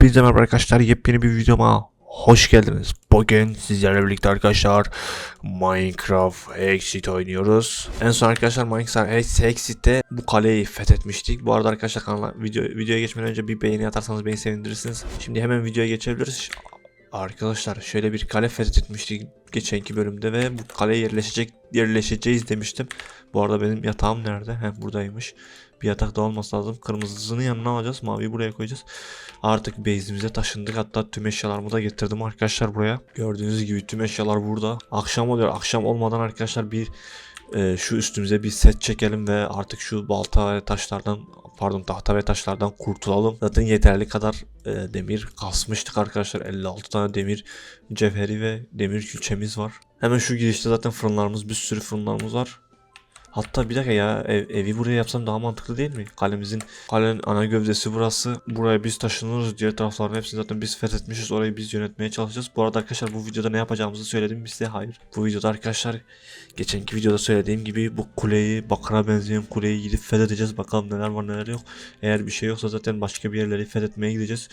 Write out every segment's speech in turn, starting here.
Hepinize merhaba arkadaşlar. Yepyeni bir videoma hoş geldiniz. Bugün sizlerle birlikte arkadaşlar Minecraft Exit oynuyoruz. En son arkadaşlar Minecraft Exit'te bu kaleyi fethetmiştik. Bu arada arkadaşlar kanala video, videoya geçmeden önce bir beğeni atarsanız beni sevindirirsiniz. Şimdi hemen videoya geçebiliriz. Arkadaşlar şöyle bir kale fethetmiştik geçenki bölümde ve bu kaleye yerleşecek yerleşeceğiz demiştim. Bu arada benim yatağım nerede? He buradaymış. Bir yatak da olması lazım. Kırmızısını yanına alacağız. Maviyi buraya koyacağız. Artık base'imize taşındık. Hatta tüm eşyalarımı da getirdim arkadaşlar buraya. Gördüğünüz gibi tüm eşyalar burada. Akşam oluyor. Akşam olmadan arkadaşlar bir e, şu üstümüze bir set çekelim ve artık şu balta ve taşlardan pardon tahta ve taşlardan kurtulalım. Zaten yeterli kadar e, demir kasmıştık arkadaşlar. 56 tane demir cevheri ve demir külçemiz var. Hemen şu girişte zaten fırınlarımız bir sürü fırınlarımız var. Hatta bir dakika ya ev- evi buraya yapsam daha mantıklı değil mi? Kalemizin kalenin ana gövdesi burası. Buraya biz taşınırız. Diğer tarafların hepsini zaten biz fethetmişiz. Orayı biz yönetmeye çalışacağız. Bu arada arkadaşlar bu videoda ne yapacağımızı söyledim mi size? Hayır. Bu videoda arkadaşlar geçenki videoda söylediğim gibi bu kuleyi bakıra benzeyen kuleyi gidip fethedeceğiz. Bakalım neler var neler yok. Eğer bir şey yoksa zaten başka bir yerleri fethetmeye gideceğiz.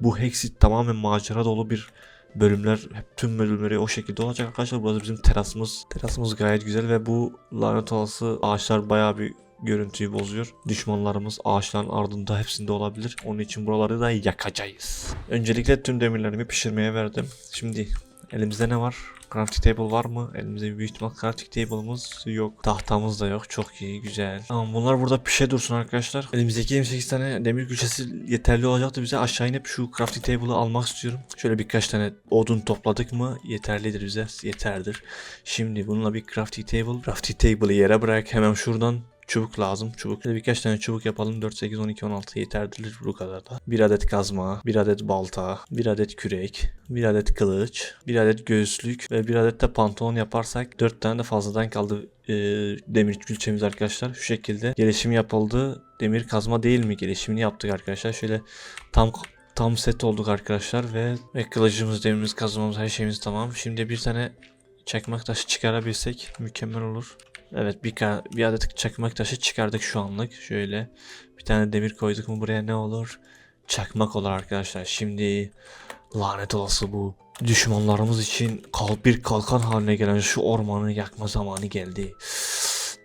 Bu Hexit tamamen macera dolu bir bölümler hep tüm bölümleri o şekilde olacak arkadaşlar. Burası bizim terasımız. Terasımız gayet güzel ve bu lanet olası ağaçlar bayağı bir görüntüyü bozuyor. Düşmanlarımız ağaçların ardında hepsinde olabilir. Onun için buraları da yakacağız. Öncelikle tüm demirlerimi pişirmeye verdim. Şimdi elimizde ne var? Crafting table var mı? Elimizde büyük ihtimal crafting table'ımız yok. Tahtamız da yok. Çok iyi, güzel. Tamam bunlar burada pişe dursun arkadaşlar. Elimizdeki 28 tane demir güçesi yeterli olacaktı bize. Aşağı inip şu crafting table'ı almak istiyorum. Şöyle birkaç tane odun topladık mı yeterlidir bize. Yeterdir. Şimdi bununla bir crafting table. Crafting table'ı yere bırak. Hemen şuradan Çubuk lazım. Çubuk. Şöyle birkaç tane çubuk yapalım. 4, 8, 12, 16 yeterlidir bu kadar da. Bir adet kazma, bir adet balta, bir adet kürek, bir adet kılıç, bir adet göğüslük ve bir adet de pantolon yaparsak 4 tane de fazladan kaldı e, demir külçemiz arkadaşlar. Şu şekilde gelişim yapıldı. Demir kazma değil mi? Gelişimini yaptık arkadaşlar. Şöyle tam tam set olduk arkadaşlar ve, ve kılıcımız, demirimiz, kazmamız her şeyimiz tamam. Şimdi bir tane çakmak taşı çıkarabilsek mükemmel olur. Evet bir, bir adet çakmak taşı çıkardık şu anlık. Şöyle bir tane demir koyduk mu buraya ne olur? Çakmak olur arkadaşlar. Şimdi lanet olası bu düşmanlarımız için kalk bir kalkan haline gelen şu ormanı yakma zamanı geldi.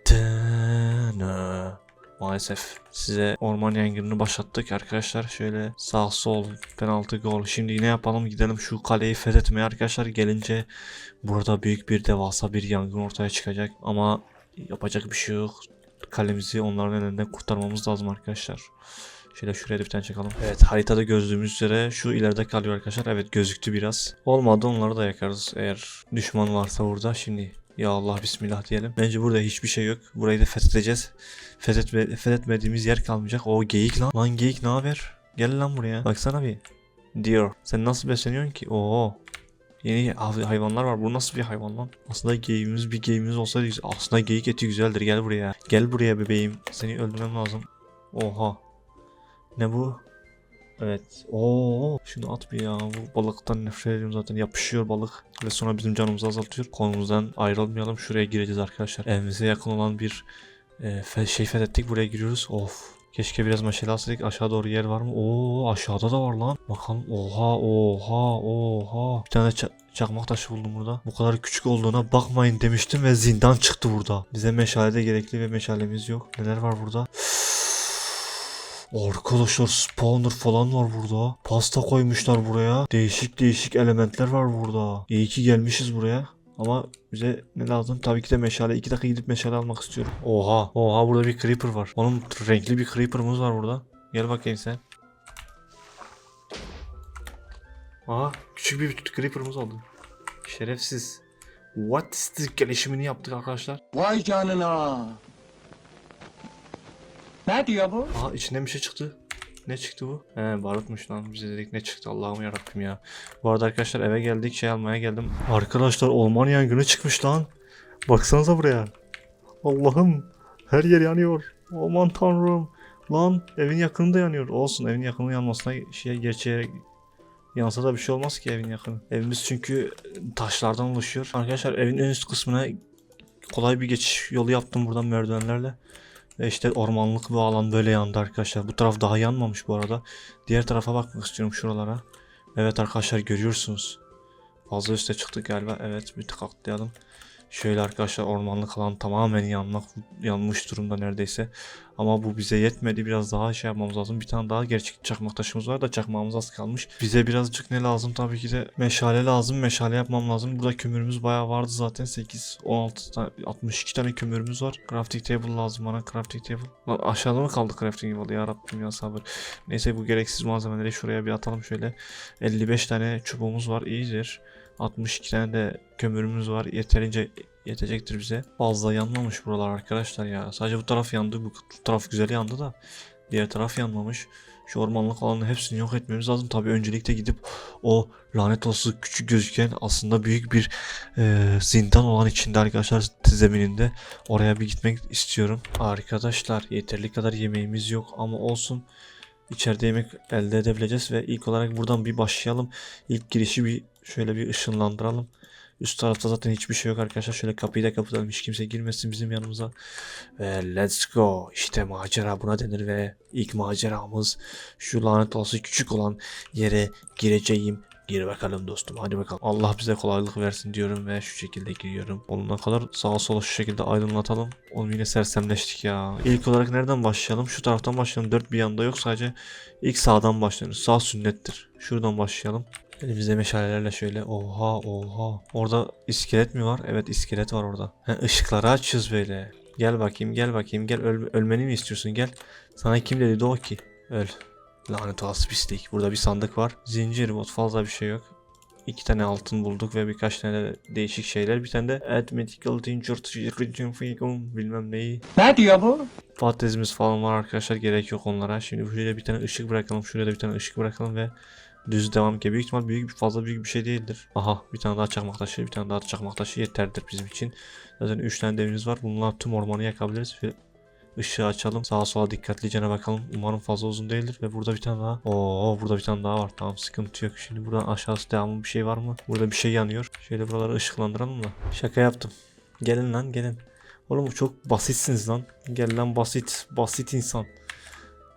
Tını. Maalesef size orman yangınını başlattık arkadaşlar. Şöyle sağ sol penaltı gol. Şimdi ne yapalım gidelim şu kaleyi fethetmeye arkadaşlar. Gelince burada büyük bir devasa bir yangın ortaya çıkacak. Ama yapacak bir şey yok. Kalemizi onların elinden kurtarmamız lazım arkadaşlar. Şöyle şuraya bir tane çakalım. Evet haritada gördüğümüz üzere şu ileride kalıyor arkadaşlar. Evet gözüktü biraz. Olmadı onları da yakarız eğer düşman varsa burada. Şimdi ya Allah bismillah diyelim. Bence burada hiçbir şey yok. Burayı da fethedeceğiz. Fethetme, fethetmediğimiz yer kalmayacak. O geyik lan. Lan geyik ne haber? Gel lan buraya. Baksana bir. Deer. Sen nasıl besleniyorsun ki? Oo. Yeni hay- hayvanlar var. Bu nasıl bir hayvan lan? Aslında geyiğimiz bir geyiğimiz olsaydı güzel. Aslında geyik eti güzeldir. Gel buraya. Gel buraya bebeğim. Seni öldürmem lazım. Oha. Ne bu? Evet. Oo, şunu at bir ya. Bu balıktan nefret ediyorum zaten. Yapışıyor balık ve sonra bizim canımızı azaltıyor. Konumuzdan ayrılmayalım. Şuraya gireceğiz arkadaşlar. Evimize yakın olan bir e, şey fethettik. Buraya giriyoruz. Of. Keşke biraz meşale alsaydık. Aşağı doğru yer var mı? Oo, aşağıda da var lan. Bakalım. Oha, oha, oha. Bir tane ça- çakmak taşı buldum burada. Bu kadar küçük olduğuna bakmayın demiştim ve zindan çıktı burada. Bize meşale de gerekli ve meşalemiz yok. Neler var burada? Arkadaşlar spawner falan var burada. Pasta koymuşlar buraya. Değişik değişik elementler var burada. İyi ki gelmişiz buraya. Ama bize ne lazım? Tabii ki de meşale. 2 dakika gidip meşale almak istiyorum. Oha. Oha burada bir creeper var. Oğlum renkli bir creeper'ımız var burada. Gel bakayım sen. Aha küçük bir creeper'ımız oldu. Şerefsiz. What is this gelişimini yaptık arkadaşlar. Vay canına. Ne diyor bu? Aha içinden bir şey çıktı. Ne çıktı bu? He barutmuş lan. Bize dedik ne çıktı Allah'ım yarabbim ya. Bu arada arkadaşlar eve geldik şey almaya geldim. Arkadaşlar orman yangını çıkmış lan. Baksanıza buraya. Allah'ım her yer yanıyor. Aman tanrım. Lan evin yakınında yanıyor. Olsun evin yakını yanmasına şey gerçeğe yansa da bir şey olmaz ki evin yakını. Evimiz çünkü taşlardan oluşuyor. Arkadaşlar evin en üst kısmına kolay bir geçiş yolu yaptım buradan merdivenlerle. Ve işte ormanlık bir alan böyle yandı arkadaşlar. Bu taraf daha yanmamış bu arada. Diğer tarafa bakmak istiyorum şuralara. Evet arkadaşlar görüyorsunuz. Fazla üste çıktık galiba. Evet bir tık atlayalım. Şöyle arkadaşlar ormanlık alan tamamen yanmak yanmış durumda neredeyse. Ama bu bize yetmedi. Biraz daha şey yapmamız lazım. Bir tane daha gerçek çakmak taşımız var da çakmağımız az kalmış. Bize birazcık ne lazım? Tabii ki de meşale lazım. Meşale yapmam lazım. Burada kömürümüz bayağı vardı zaten. 8, 16 tane, 62 tane kömürümüz var. Crafting table lazım bana. Crafting table. Aşağıda mı kaldı crafting table? Ya Rabbim ya sabır. Neyse bu gereksiz malzemeleri şuraya bir atalım şöyle. 55 tane çubuğumuz var. iyidir. 62 tane de kömürümüz var. Yeterince yetecektir bize. Fazla yanmamış buralar arkadaşlar ya. Sadece bu taraf yandı. Bu taraf güzel yandı da. Diğer taraf yanmamış. Şu ormanlık alanı hepsini yok etmemiz lazım. Tabii öncelikle gidip o lanet olası küçük gözüken aslında büyük bir e, zindan olan içinde arkadaşlar zemininde oraya bir gitmek istiyorum. Arkadaşlar yeterli kadar yemeğimiz yok ama olsun. İçeride yemek elde edebileceğiz ve ilk olarak buradan bir başlayalım. İlk girişi bir şöyle bir ışınlandıralım. Üst tarafta zaten hiçbir şey yok arkadaşlar. Şöyle kapıyı da kapatalım. Hiç kimse girmesin bizim yanımıza. Ve let's go. İşte macera buna denir ve ilk maceramız şu lanet olası küçük olan yere gireceğim. Gir bakalım dostum hadi bakalım. Allah bize kolaylık versin diyorum ve şu şekilde giriyorum. Onunla kadar sağa sola şu şekilde aydınlatalım. Oğlum yine sersemleştik ya. İlk olarak nereden başlayalım? Şu taraftan başlayalım. Dört bir yanda yok sadece ilk sağdan başlıyoruz. Sağ sünnettir. Şuradan başlayalım. Elimizde meşalelerle şöyle oha oha. Orada iskelet mi var? Evet iskelet var orada. He, ışıkları açıyoruz böyle. Gel bakayım gel bakayım gel Öl- ölmeni mi istiyorsun gel. Sana kim dedi o ki? Öl. Lanet olası pislik. Burada bir sandık var. Zincir bot fazla bir şey yok. İki tane altın bulduk ve birkaç tane de değişik şeyler. Bir tane de Admetical Danger bilmem neyi. Ne diyor bu? Patatesimiz falan var arkadaşlar gerek yok onlara. Şimdi şuraya bir tane ışık bırakalım. Şuraya da bir tane ışık bırakalım ve düz devam ki büyük ihtimal büyük fazla büyük bir şey değildir. Aha bir tane daha çakmak taşı bir tane daha çakmak taşı yeterdir bizim için. Zaten 3 tane devimiz var. Bunlar tüm ormanı yakabiliriz ve ışığı açalım. Sağa sola dikkatlice bakalım. Umarım fazla uzun değildir ve burada bir tane daha. Oo burada bir tane daha var. Tamam sıkıntı yok. Şimdi buradan aşağısı devamı bir şey var mı? Burada bir şey yanıyor. Şöyle buraları ışıklandıralım da. Şaka yaptım. Gelin lan gelin. Oğlum çok basitsiniz lan. Gel lan basit. Basit insan.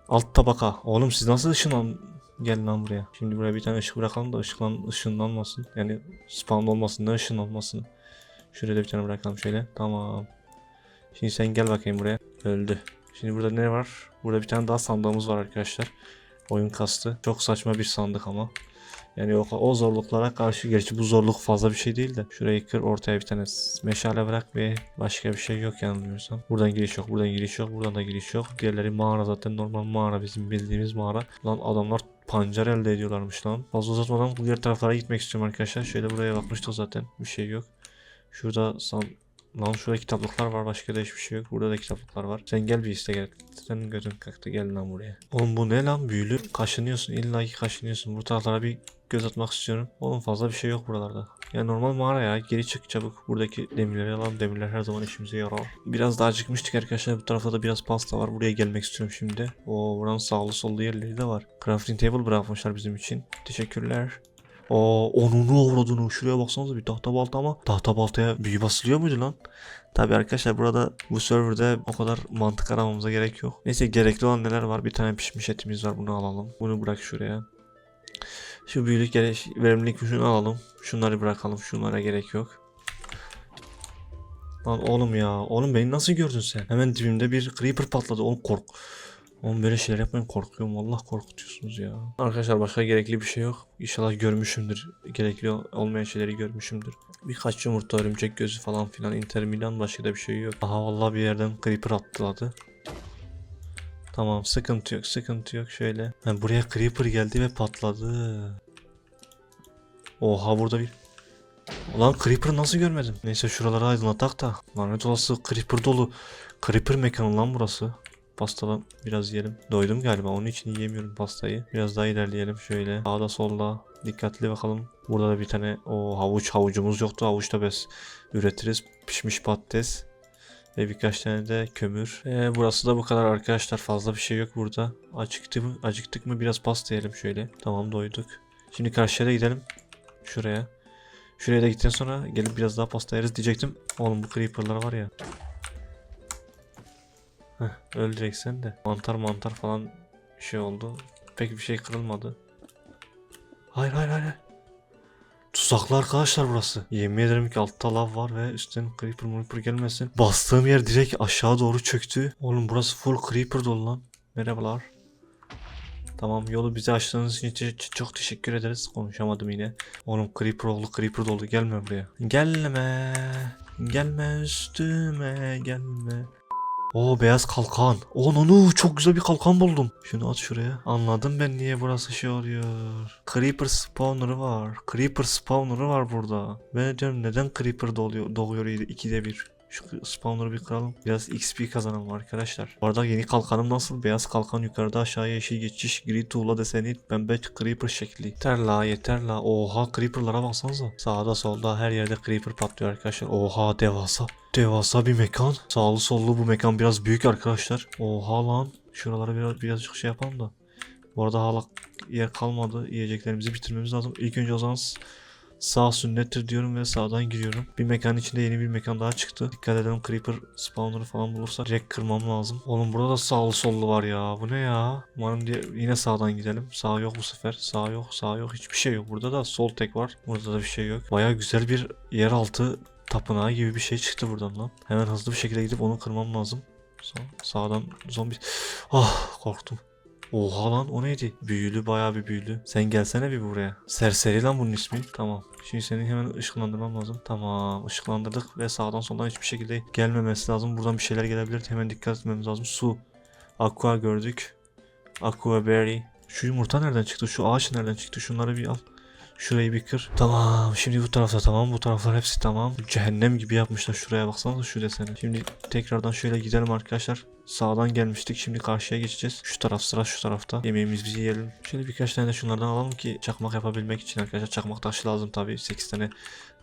Alt tabaka. Oğlum siz nasıl ışınlan... Gel lan buraya. Şimdi buraya bir tane ışık bırakalım da ışıklan, ışınlanmasın. Yani spawn olmasın da ışınlanmasın. Şuraya da bir tane bırakalım şöyle. Tamam. Şimdi sen gel bakayım buraya. Öldü. Şimdi burada ne var? Burada bir tane daha sandığımız var arkadaşlar. Oyun kastı. Çok saçma bir sandık ama. Yani o, o zorluklara karşı gerçi bu zorluk fazla bir şey değil de. Şurayı kır ortaya bir tane meşale bırak ve başka bir şey yok yanılmıyorsam. Buradan giriş yok, buradan giriş yok, buradan da giriş yok. Diğerleri mağara zaten normal mağara bizim bildiğimiz mağara. Lan adamlar pancar elde ediyorlarmış lan. Fazla uzatmadan diğer taraflara gitmek istiyorum arkadaşlar. Şöyle buraya bakmıştık zaten. Bir şey yok. Şurada san Lan şurada kitaplıklar var başka da hiçbir şey yok. Burada da kitaplıklar var. Sen gel bir iste gel. Senin götün kalktı gel lan buraya. Oğlum bu ne lan büyülü? Kaşınıyorsun illa ki kaşınıyorsun. Bu taraflara bir göz atmak istiyorum. Oğlum fazla bir şey yok buralarda. Ya normal mağara ya. Geri çık çabuk. Buradaki demirleri alalım. Demirler her zaman işimize yarar. Biraz daha acıkmıştık arkadaşlar. Bu tarafta da biraz pasta var. Buraya gelmek istiyorum şimdi. O buranın sağlı sollu yerleri de var. Crafting table bırakmışlar bizim için. Teşekkürler. Aa onunu avradını şuraya baksanıza bir tahta balta ama tahta baltaya büyü basılıyor muydu lan? Tabi arkadaşlar burada bu serverda o kadar mantık aramamıza gerek yok. Neyse gerekli olan neler var? Bir tane pişmiş etimiz var bunu alalım. Bunu bırak şuraya. Şu büyülük gere verimlilik şunu alalım. Şunları bırakalım. Şunlara gerek yok. Lan oğlum ya. Oğlum beni nasıl gördün sen? Hemen dibimde bir creeper patladı. Oğlum kork. Oğlum böyle şeyler yapmayın korkuyorum. Allah korkutuyorsunuz ya. Arkadaşlar başka gerekli bir şey yok. İnşallah görmüşümdür. Gerekli olmayan şeyleri görmüşümdür. Birkaç yumurta örümcek gözü falan filan. Inter Milan başka da bir şey yok. Aha vallahi bir yerden creeper atladı. Tamam sıkıntı yok sıkıntı yok şöyle. Ha, buraya creeper geldi ve patladı. Oha burada bir Ulan Creeper nasıl görmedim? Neyse şuraları aydınlatak da. Lanet olası Creeper dolu. Creeper mekanı lan burası. Pastadan biraz yiyelim. Doydum galiba onun için yiyemiyorum pastayı. Biraz daha ilerleyelim şöyle. Sağda solda dikkatli bakalım. Burada da bir tane o havuç havucumuz yoktu. Havuçta bez üretiriz. Pişmiş patates. Ve birkaç tane de kömür. Ee, burası da bu kadar arkadaşlar. Fazla bir şey yok burada. Acıktık mı? Acıktık mı? Biraz pasta yiyelim şöyle. Tamam doyduk. Şimdi karşıya da gidelim. Şuraya. Şuraya da gittikten sonra gelip biraz daha pasta yeriz diyecektim. Oğlum bu creeper'lar var ya. Heh, öleceksen de. Mantar mantar falan şey oldu. Pek bir şey kırılmadı. Hayır hayır hayır. Tuzaklı arkadaşlar burası. Yemin ederim ki altta lav var ve üstten creeper creeper gelmesin. Bastığım yer direkt aşağı doğru çöktü. Oğlum burası full creeper dolu lan. Merhabalar. Tamam yolu bize açtığınız için çok teşekkür ederiz. Konuşamadım yine. Oğlum creeper oldu creeper doldu gelme buraya. Gelme. Gelme üstüme gelme. O beyaz kalkan. O onu çok güzel bir kalkan buldum. Şunu at şuraya. Anladım ben niye burası şey oluyor. Creeper spawner'ı var. Creeper spawner'ı var burada. Ben diyorum neden Creeper doğuyor, doğuyor ikide bir. Şu spawner'ı bir kıralım. Biraz XP kazanalım arkadaşlar. Bu arada yeni kalkanım nasıl? Beyaz kalkan yukarıda aşağıya yeşil geçiş. Gri tuğla deseni pembe creeper şekli. Yeter la yeter la. Oha creeper'lara baksanıza. Sağda solda her yerde creeper patlıyor arkadaşlar. Oha devasa. Devasa bir mekan. Sağlı sollu bu mekan biraz büyük arkadaşlar. Oha lan. Şuralara biraz birazcık şey yapalım da. Bu arada hala yer kalmadı. Yiyeceklerimizi bitirmemiz lazım. İlk önce o zaman sağ sünnettir diyorum ve sağdan giriyorum. Bir mekan içinde yeni bir mekan daha çıktı. Dikkat edelim creeper spawner'ı falan bulursak direkt kırmam lazım. Oğlum burada da sağlı sollu var ya. Bu ne ya? Umarım diye yine sağdan gidelim. Sağ yok bu sefer. Sağ yok, sağ yok. Hiçbir şey yok. Burada da sol tek var. Burada da bir şey yok. Baya güzel bir yeraltı tapınağı gibi bir şey çıktı buradan lan. Hemen hızlı bir şekilde gidip onu kırmam lazım. Sağ, sağdan zombi. Ah korktum. Oha lan o neydi? Büyülü bayağı bir büyülü. Sen gelsene bir buraya. Serseri lan bunun ismi. Tamam. Şimdi seni hemen ışıklandırmam lazım. Tamam ışıklandırdık ve sağdan soldan hiçbir şekilde gelmemesi lazım. Buradan bir şeyler gelebilir. Hemen dikkat etmemiz lazım. Su. Aqua gördük. Aqua berry. Şu yumurta nereden çıktı? Şu ağaç nereden çıktı? Şunları bir al. Şurayı bir kır. Tamam. Şimdi bu tarafta tamam. Bu taraflar hepsi tamam. Cehennem gibi yapmışlar. Şuraya baksanıza şu deseni. Şimdi tekrardan şöyle gidelim arkadaşlar. Sağdan gelmiştik. Şimdi karşıya geçeceğiz. Şu taraf sıra şu tarafta. Yemeğimizi bizi yiyelim. Şöyle birkaç tane de şunlardan alalım ki çakmak yapabilmek için arkadaşlar. Çakmak taşı lazım tabii. 8 tane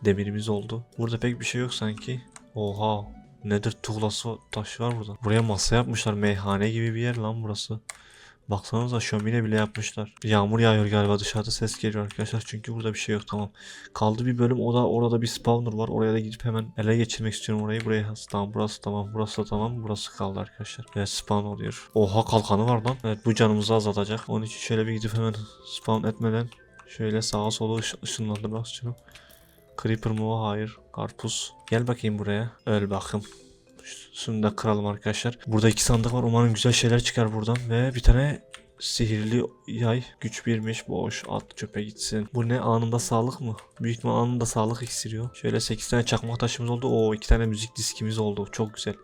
demirimiz oldu. Burada pek bir şey yok sanki. Oha. Nedir tuğlası taşı var burada. Buraya masa yapmışlar. Meyhane gibi bir yer lan burası. Baksanıza şömine bile yapmışlar. Yağmur yağıyor galiba dışarıda ses geliyor arkadaşlar. Çünkü burada bir şey yok tamam. Kaldı bir bölüm o da orada bir spawner var. Oraya da gidip hemen ele geçirmek istiyorum orayı. Buraya tamam burası tamam burası da tamam. Burası kaldı arkadaşlar. Evet spawn oluyor. Oha kalkanı var lan. Evet bu canımızı azaltacak. Onun için şöyle bir gidip hemen spawn etmeden şöyle sağa sola ış ışınlandırmak istiyorum. Creeper mu? Hayır. Karpuz. Gel bakayım buraya. Öl bakım. Şunu da kıralım arkadaşlar. Burada iki sandık var. Umarım güzel şeyler çıkar buradan. Ve bir tane sihirli yay. Güç birmiş. Boş. At çöpe gitsin. Bu ne? Anında sağlık mı? Büyük ihtimal anında sağlık iksiriyor. Şöyle 8 tane çakmak taşımız oldu. Oo 2 tane müzik diskimiz oldu. Çok güzel.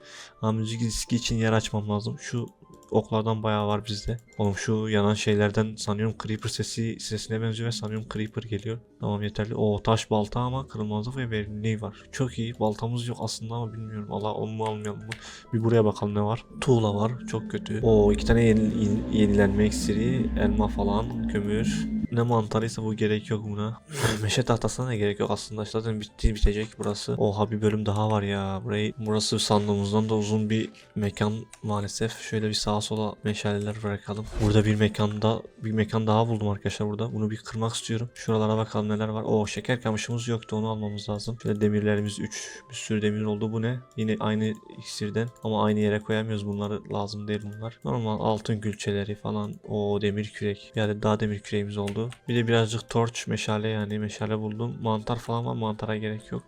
Ama müzik diski için yer açmam lazım. Şu oklardan bayağı var bizde. Oğlum şu yanan şeylerden sanıyorum Creeper sesi sesine benziyor ve sanıyorum Creeper geliyor. Tamam yeterli. O taş balta ama kırılmazlık ve verimliliği var. Çok iyi. Baltamız yok aslında ama bilmiyorum. Allah onu mu almayalım mı? Bir buraya bakalım ne var. Tuğla var. Çok kötü. O iki tane yeni, yeni- yenilenme iksiri, elma falan, kömür. Ne mantarıysa bu gerek yok buna. Meşe tahtasına ne gerek yok aslında. Zaten bitti bitecek burası. Oha bir bölüm daha var ya. Burayı burası sandığımızdan da uzun bir mekan maalesef. Şöyle bir sağa sola meşaleler bırakalım. Burada bir mekanda bir mekan daha buldum arkadaşlar burada. Bunu bir kırmak istiyorum. Şuralara bakalım neler var. O şeker kamışımız yoktu onu almamız lazım. Şöyle demirlerimiz 3. Bir sürü demir oldu. Bu ne? Yine aynı iksirden ama aynı yere koyamıyoruz. Bunları lazım değil bunlar. Normal altın külçeleri falan. O demir kürek. Yani daha demir küreğimiz oldu. Bir de birazcık torç meşale yani meşale buldum. Mantar falan var. Mantara gerek yok.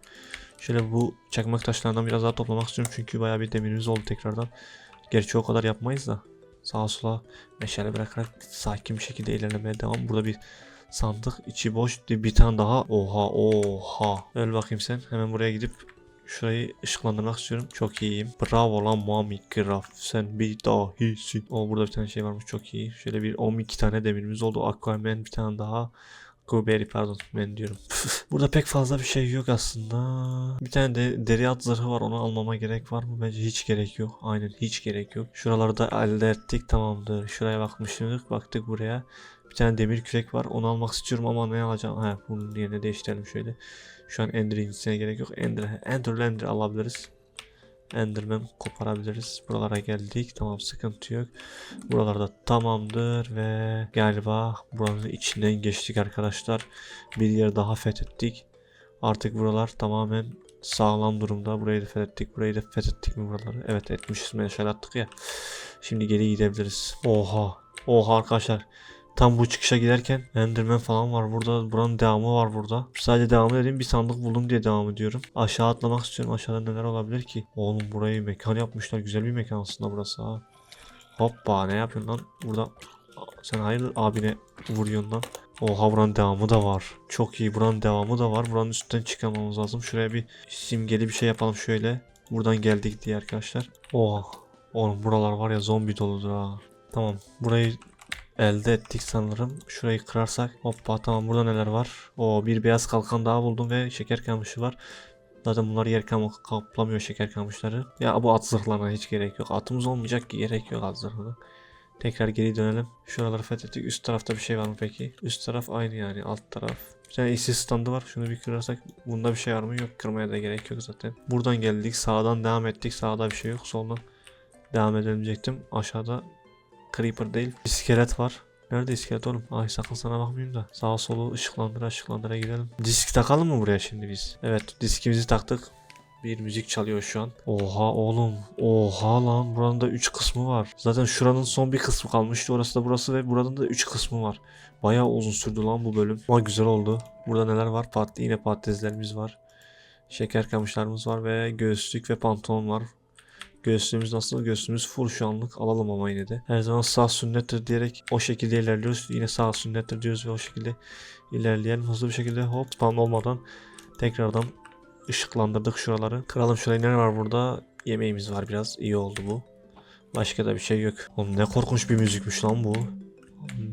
Şöyle bu çakmak taşlarından biraz daha toplamak istiyorum. Çünkü bayağı bir demirimiz oldu tekrardan. Gerçi o kadar yapmayız da. Sağa sola meşale bırakarak sakin bir şekilde ilerlemeye devam. Burada bir sandık içi boş bir tane daha. Oha oha. Öl bakayım sen. Hemen buraya gidip şurayı ışıklandırmak istiyorum. Çok iyiyim. Bravo lan Mami Graf. Sen bir dahisin. O burada bir tane şey varmış. Çok iyi. Şöyle bir 12 tane demirimiz oldu. Aquaman bir tane daha. Aquaberry pardon ben diyorum. Burada pek fazla bir şey yok aslında. Bir tane de deri at zırhı var onu almama gerek var mı? Bence hiç gerek yok. Aynen hiç gerek yok. Şuraları da elde ettik tamamdır. Şuraya bakmıştık baktık buraya. Bir tane demir kürek var onu almak istiyorum ama ne alacağım? Ha bunun yerine değiştirelim şöyle. Şu an Ender incisine gerek yok. Ender, Ender, Ender alabiliriz. Enderman koparabiliriz. Buralara geldik. Tamam sıkıntı yok. Buralarda tamamdır ve galiba buranın içinden geçtik arkadaşlar. Bir yer daha fethettik. Artık buralar tamamen sağlam durumda. Burayı da fethettik. Burayı da fethettik mi buraları? Evet etmişiz. Meşale attık ya. Şimdi geri gidebiliriz. Oha. Oha arkadaşlar. Tam bu çıkışa giderken Enderman falan var burada. Buranın devamı var burada. Sadece devamı dediğim bir sandık buldum diye devam ediyorum. Aşağı atlamak istiyorum. Aşağıda neler olabilir ki? Oğlum burayı mekan yapmışlar. Güzel bir mekan aslında burası ha. Hoppa ne yapıyorsun lan? Burada sen hayırdır abine vuruyorsun lan. Oha buranın devamı da var. Çok iyi buranın devamı da var. Buranın üstten çıkamamız lazım. Şuraya bir simgeli bir şey yapalım şöyle. Buradan geldik diye arkadaşlar. Oha. Oğlum buralar var ya zombi doludur ha. Tamam burayı elde ettik sanırım. Şurayı kırarsak. Hoppa tamam burada neler var? O bir beyaz kalkan daha buldum ve şeker kamışı var. Zaten bunlar yer kaplamıyor şeker kamışları. Ya bu at zırhlarına hiç gerek yok. Atımız olmayacak ki gerek yok at zırhına. Tekrar geri dönelim. Şuraları fethettik. Üst tarafta bir şey var mı peki? Üst taraf aynı yani. Alt taraf. Bir tane işsiz standı var. Şunu bir kırarsak bunda bir şey var mı? Yok. Kırmaya da gerek yok zaten. Buradan geldik. Sağdan devam ettik. Sağda bir şey yok. Soldan devam edelim diyecektim. Aşağıda Creeper değil. İskelet var. Nerede iskelet oğlum? Ay sakın sana bakmayayım da. Sağa solu ışıklandıra ışıklandıra gidelim. Disk takalım mı buraya şimdi biz? Evet diskimizi taktık. Bir müzik çalıyor şu an. Oha oğlum. Oha lan. Buranın da 3 kısmı var. Zaten şuranın son bir kısmı kalmıştı. Orası da burası ve buranın da 3 kısmı var. Bayağı uzun sürdü lan bu bölüm. Ama güzel oldu. Burada neler var? Pat yine patateslerimiz var. Şeker kamışlarımız var ve göğüslük ve pantolon var. Göğsümüz nasıl? Göğsümüz full şu anlık. Alalım ama yine de. Her zaman sağ sünnettir diyerek o şekilde ilerliyoruz. Yine sağ sünnettir diyoruz ve o şekilde ilerleyelim. Hızlı bir şekilde hop spam olmadan tekrardan ışıklandırdık şuraları. Kıralım şurayı. Ne var burada? Yemeğimiz var biraz. İyi oldu bu. Başka da bir şey yok. Oğlum ne korkunç bir müzikmiş lan bu.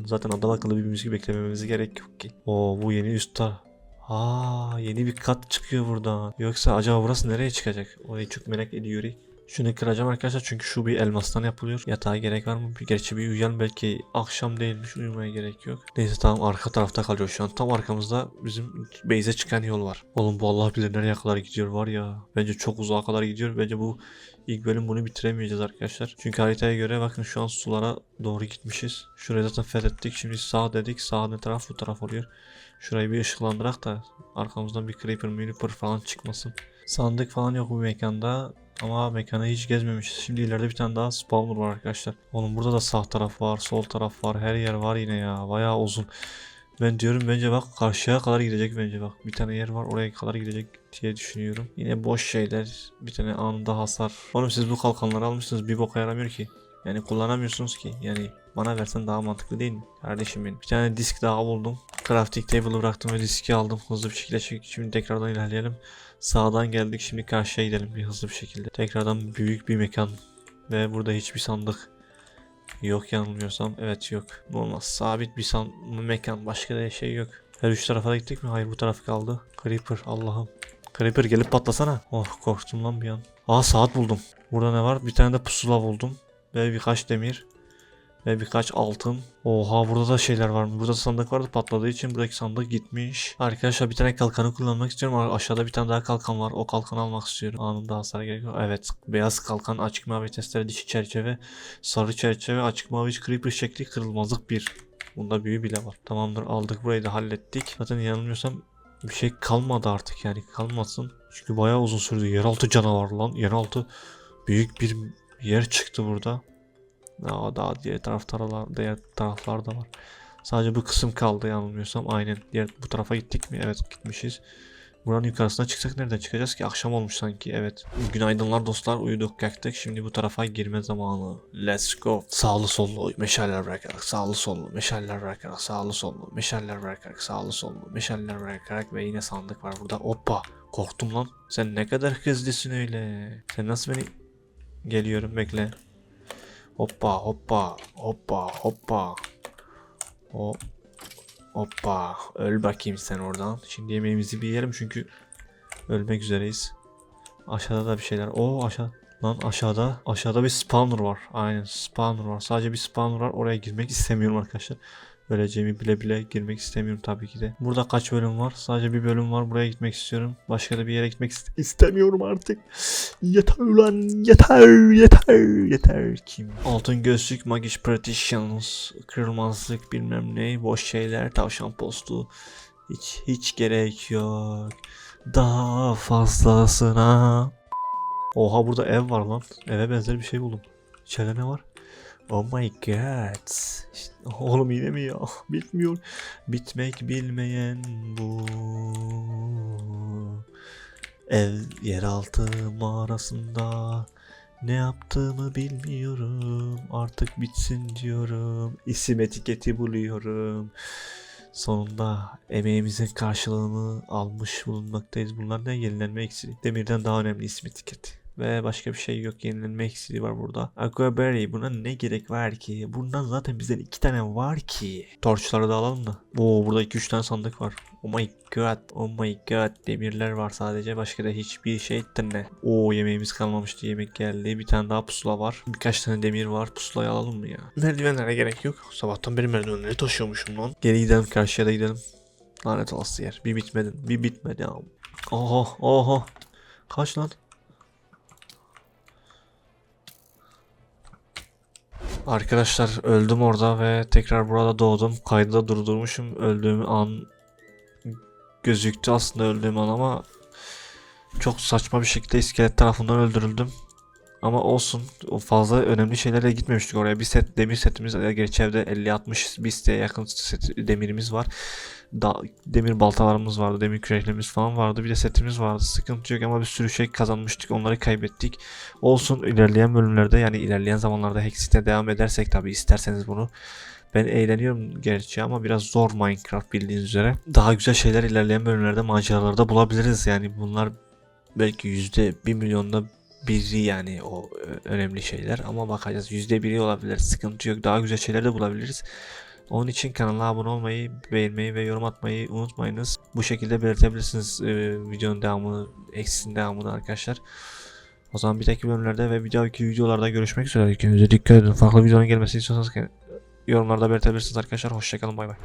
Zaten adam akıllı bir müzik beklememize gerek yok ki. Oo bu yeni üstta. Aa yeni bir kat çıkıyor buradan. Yoksa acaba burası nereye çıkacak? Orayı çok merak ediyorum. Şunu kıracağım arkadaşlar çünkü şu bir elmastan yapılıyor. Yatağa gerek var mı? Gerçi bir uyuyalım belki akşam değilmiş uyumaya gerek yok. Neyse tamam arka tarafta kalıyor şu an. Tam arkamızda bizim base'e çıkan yol var. Oğlum bu Allah bilir nereye kadar gidiyor var ya. Bence çok uzağa kadar gidiyor. Bence bu ilk bölüm bunu bitiremeyeceğiz arkadaşlar. Çünkü haritaya göre bakın şu an sulara doğru gitmişiz. Şurayı zaten fethettik. Şimdi sağ dedik. Sağ ne taraf bu taraf oluyor. Şurayı bir ışıklandırak da arkamızdan bir creeper creeper falan çıkmasın. Sandık falan yok bu mekanda. Ama mekanı hiç gezmemişiz. Şimdi ileride bir tane daha spawner var arkadaşlar. Onun burada da sağ taraf var, sol taraf var, her yer var yine ya. Bayağı uzun. Ben diyorum bence bak karşıya kadar gidecek bence bak. Bir tane yer var oraya kadar gidecek diye düşünüyorum. Yine boş şeyler. Bir tane anında hasar. Oğlum siz bu kalkanları almışsınız bir boka yaramıyor ki. Yani kullanamıyorsunuz ki. Yani bana versen daha mantıklı değil mi? Kardeşim benim. Bir tane disk daha buldum. Crafting table'ı bıraktım ve diski aldım. Hızlı bir şekilde şimdi tekrardan ilerleyelim. Sağdan geldik şimdi karşıya gidelim bir hızlı bir şekilde. Tekrardan büyük bir mekan. Ve burada hiçbir sandık yok yanılmıyorsam. Evet yok. Olmaz. Sabit bir san mekan. Başka da şey yok. Her üç tarafa da gittik mi? Hayır bu taraf kaldı. Creeper Allah'ım. Creeper gelip patlasana. Oh korktum lan bir an. Aa saat buldum. Burada ne var? Bir tane de pusula buldum. Ve birkaç demir. Ve birkaç altın. Oha burada da şeyler var? Burada da sandık vardı patladığı için buradaki sandık gitmiş. Arkadaşlar bir tane kalkanı kullanmak istiyorum. Aşağıda bir tane daha kalkan var. O kalkanı almak istiyorum. Anında hasar gerekiyor. Evet. Beyaz kalkan, açık mavi testere, dişi çerçeve, sarı çerçeve, açık mavi creeper şekli kırılmazlık bir. Bunda büyü bile var. Tamamdır aldık burayı da hallettik. Zaten yanılmıyorsam bir şey kalmadı artık yani kalmasın. Çünkü bayağı uzun sürdü. Yeraltı canavar lan. Yeraltı büyük bir yer çıktı burada. Daha, daha diğer taraflar, diğer taraflarda var. Sadece bu kısım kaldı yanılmıyorsam. Aynen. Diğer bu tarafa gittik mi? Evet gitmişiz. Buranın yukarısına çıksak nereden çıkacağız ki? Akşam olmuş sanki. Evet. Günaydınlar dostlar. Uyuduk kalktık. Şimdi bu tarafa girme zamanı. Let's go. Sağlı sollu meşaller bırakarak sağlı sollu meşaller bırakarak sağlı sollu meşaller bırakarak sağlı sollu meşaller bırakarak ve yine sandık var burada. Hoppa. Korktum lan. Sen ne kadar hızlısın öyle. Sen nasıl beni... Geliyorum bekle. Hoppa hoppa hoppa hoppa. Hop. Hoppa. Öl bakayım sen oradan. Şimdi yemeğimizi bir yiyelim çünkü ölmek üzereyiz. Aşağıda da bir şeyler. Oo aşağı. Lan aşağıda. Aşağıda bir spawner var. Aynen spawner var. Sadece bir spawner var. Oraya girmek istemiyorum arkadaşlar. Öleceğimi bile bile girmek istemiyorum tabii ki de. Burada kaç bölüm var? Sadece bir bölüm var. Buraya gitmek istiyorum. Başka da bir yere gitmek ist- istemiyorum artık. Yeter ulan yeter yeter yeter kim? Altın gözlük, magic practitioners, kırılmazlık bilmem ne, boş şeyler, tavşan postu. Hiç hiç gerek yok. daha fazlasına. Oha burada ev var lan. Eve benzer bir şey buldum. İçeride ne var? Oh my god. Oğlum yine mi ya? Bitmiyor. Bitmek bilmeyen bu. Ev yeraltı mağarasında. Ne yaptığımı bilmiyorum. Artık bitsin diyorum. İsim etiketi buluyorum. Sonunda emeğimizin karşılığını almış bulunmaktayız. Bunlar ne? Yenilenme eksiği. Demirden daha önemli isim etiketi. Ve başka bir şey yok. Yenilenme eksiği var burada. Aquaberry. Buna ne gerek var ki? Bundan zaten bizden iki tane var ki. Torçları da alalım da. Oo burada iki üç tane sandık var. Oh my god. Oh my god. Demirler var sadece. Başka da hiçbir şey ne? Oo yemeğimiz kalmamıştı. Yemek geldi. Bir tane daha pusula var. Birkaç tane demir var. Pusulayı alalım mı ya? Merdivenlere gerek yok. Sabahtan beri merdivenleri taşıyormuşum lan. Geri gidelim. Karşıya da gidelim. Lanet olası yer. Bir bitmedin. Bir bitmedi abi. Oha oha. Kaç lan? Arkadaşlar öldüm orada ve tekrar burada doğdum. Kaydı da durdurmuşum. Öldüğüm an gözüktü aslında öldüğüm an ama çok saçma bir şekilde iskelet tarafından öldürüldüm. Ama olsun. O fazla önemli şeylere gitmemiştik oraya. Bir set demir setimiz gerçi evde 50-60 bir siteye yakın set, demirimiz var. Da, demir baltalarımız vardı. Demir küreklerimiz falan vardı. Bir de setimiz vardı. Sıkıntı yok ama bir sürü şey kazanmıştık. Onları kaybettik. Olsun ilerleyen bölümlerde yani ilerleyen zamanlarda Hexit'e devam edersek tabi isterseniz bunu ben eğleniyorum gerçi ama biraz zor Minecraft bildiğiniz üzere. Daha güzel şeyler ilerleyen bölümlerde maceralarda bulabiliriz. Yani bunlar belki yüzde bir milyonda biri yani o ö- önemli şeyler ama bakacağız yüzde biri olabilir sıkıntı yok daha güzel şeyler de bulabiliriz. Onun için kanala abone olmayı, beğenmeyi ve yorum atmayı unutmayınız. Bu şekilde belirtebilirsiniz e, videonun devamını, eksisinin devamını arkadaşlar. O zaman bir dahaki bölümlerde ve bir dahaki videolarda görüşmek üzere. Kendinize dikkat edin. Farklı videonun gelmesini istiyorsanız yorumlarda belirtebilirsiniz arkadaşlar. Hoşçakalın bay bay.